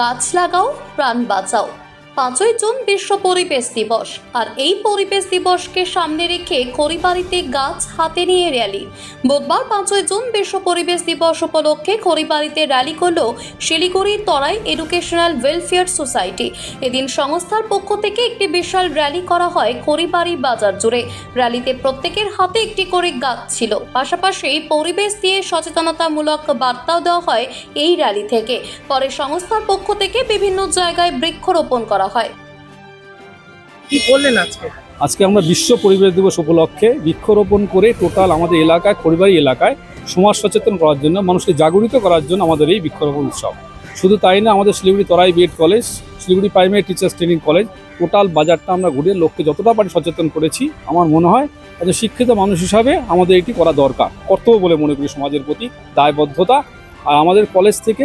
গাছ লাগাও প্রাণ বাঁচাও। পাঁচই জুন বিশ্ব পরিবেশ দিবস। আর এই পরিবেশ দিবসকে সামনে রেখে খড়িবাড়িতে গাছ হাতে নিয়ে র্যালি। বুধবার পাঁচই জুন বিশ্ব পরিবেশ দিবস উপলক্ষে খড়িবাড়িতে র্যালি করল Siliguri Terai educational welfare society. এদিন সংস্থার পক্ষ থেকে একটি বিশাল র্যালি করা হয় খড়িবাড়ি বাজার জুড়ে। র্যালিতে প্রত্যেকের হাতে একটি করে গাছ ছিল। পাশাপাশি পরিবেশ দিয়ে সচেতনতামূলক বার্তাও দেওয়া হয় এই র্যালি থেকে। পরে সংস্থার পক্ষ থেকে বিভিন্ন জায়গায় বৃক্ষরোপণ করা হয়। কি বললেন আজকে? আজকে আমরা বিশ্ব পরিবেশ দিবস উপলক্ষে বৃক্ষরোপণ করে টোটাল আমাদের এলাকায় পরিবারী এলাকায় সমাজ সচেতন করার জন্য মানুষকে জাগরিত করার জন্য আমাদের এই বৃক্ষরোপণ উৎসব। শুধু তাই না আমাদের Siliguri Terai BEd college Siliguri primary teachers training college total বাজারটা আমরা ঘুরে লোককে যতটা পারি সচেতন করেছি। আমার মনে হয় একজন শিক্ষিত মানুষ হিসাবে আমাদের এটি করা দরকার। কর্তব্য বলে মনে করি সমাজের প্রতি দায়বদ্ধতা। আর আমাদের কলেজ থেকে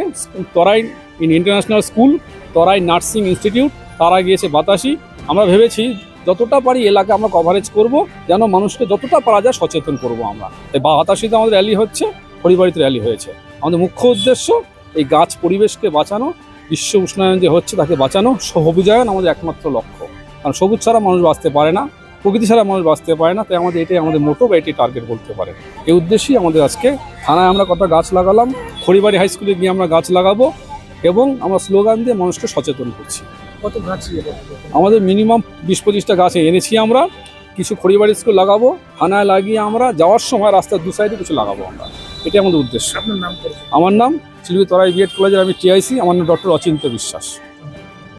Terai in international school Terai nursing institute তারা গিয়েছে বাতাসি। আমরা ভেবেছি যতটা পারি এলাকা আমরা কভারেজ করব, যেন মানুষকে যতটা পারা যায় সচেতন করব আমরা। এই বাতাসিতে আমাদের র্যালি হচ্ছে, পরিবারিত র্যালি হয়েছে। আমাদের মুখ্য উদ্দেশ্য এই গাছ পরিবেশকে বাঁচানো, বিশ্ব উষ্ণায়ন যে হচ্ছে তাকে বাঁচানো সবুজায়ন আমাদের একমাত্র লক্ষ্য। কারণ সবুজ ছাড়া মানুষ বাঁচতে পারে না, প্রকৃতি ছাড়া মানুষ বাঁচতে পারে না, তাই আমাদের এটাই আমাদের মোটো বা এটি টার্গেট বলতে পারে। এই উদ্দেশ্যেই আমাদের আজকে থানায় আমরা কটা গাছ লাগালাম খড়িবাড়ি হাই স্কুলে গিয়ে আমরা গাছ লাগাবো এবং আমরা স্লোগান দিয়ে মানুষকে সচেতন করছি। কত গাছ আমাদের মিনিমাম বিশ পঁচিশটা গাছ এনেছি আমরা। কিছু খড়িবাড়ি স্কুল লাগাবো থানায় লাগিয়ে আমরা যাওয়ার সময় রাস্তার দু সাইডে কিছু লাগাবো আমরা। এটাই আমাদের উদ্দেশ্য। আমার নাম শিলিগুড়ি তরাই বিএড কলেজের আমি টিআইসি আমার নাম ডক্টর অচিন্ত বিশ্বাস।